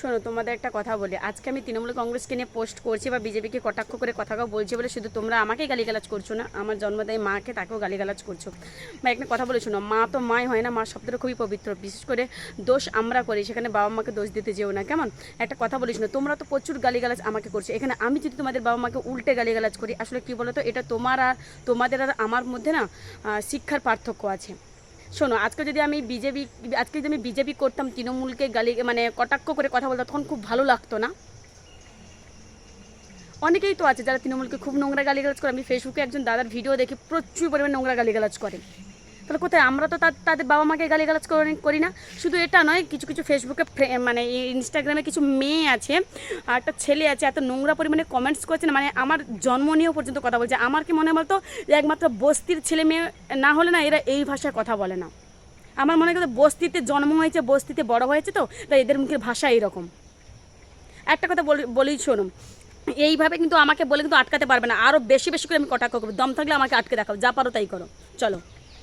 শোনো, তোমাদের একটা কথা বলি। আজকে আমি তৃণমূল কংগ্রেসকে নিয়ে পোস্ট করছি বা বিজেপিকে কটাক্ষ করে কথা বলছি বলে শুধু তোমরা আমাকে গালিগালাজ করছ না? আমার জন্মদায়ী মাকে তাকেও গালিগালাজ করছ। বা একটা কথা বলে শোনো, মা তো মাই হয় না মা শব্দটা খুবই পবিত্র। বিশেষ করে দোষ আমরা করি, সেখানে বাবা মাকে দোষ দিতে যেও না, কেমন? একটা কথা বলিস না তোমরা তো প্রচুর গালিগালাজ আমাকে করছ। এখানে আমি যদি তোমাদের বাবা মাকে উল্টে গালিগালাজ করি, আসলে কি বলো তো এটা তোমার আর তোমাদের আর আমার মধ্যে না শিক্ষার পার্থক্য আছে। শোনো, আজকে যদি আমি বিজেপি, আজকে যদি আমি বিজেপি করতাম, তৃণমূলকে গালি মানে কটাক্ষ করে কথা বলতাম, তখন খুব ভালো লাগতো না? অনেকেই তো আছে যারা তৃণমূলকে খুব নোংরা গালিগালাজ করে। আমি ফেসবুকে একজন দাদার ভিডিও দেখে প্রচুর পরিমাণে নোংরা গালিগালাজ করে। তাহলে কোথায়? আমরা তো তাদের বাবা মাকে গালিগালাজ করি না। শুধু এটা নয়, কিছু কিছু ফেসবুকে মানে ইনস্টাগ্রামে কিছু মেয়ে আছে, আর একটা ছেলে আছে, এত নোংরা পরিমাণে কমেন্টস করছে না মানে আমার জন্ম নিয়েও পর্যন্ত কথা বলছে। আমার কি মনে বলতো একমাত্র বস্তির ছেলে মেয়ে না হলে না এরা এই ভাষায় কথা বলে না। আমার মনে হয় বস্তিতে জন্ম হয়েছে, বস্তিতে বড় হয়েছে তো, তাই এদের মুখের ভাষা এইরকম একটা কথা বলি শোনো এইভাবে কিন্তু আমাকে বলে কিন্তু আটকাতে পারবে না। আরও বেশি বেশি করে আমি কটাক্ষ করব। দম থাকলে আমাকে আটকে দেখাও, যা পারো তাই করো। চলো।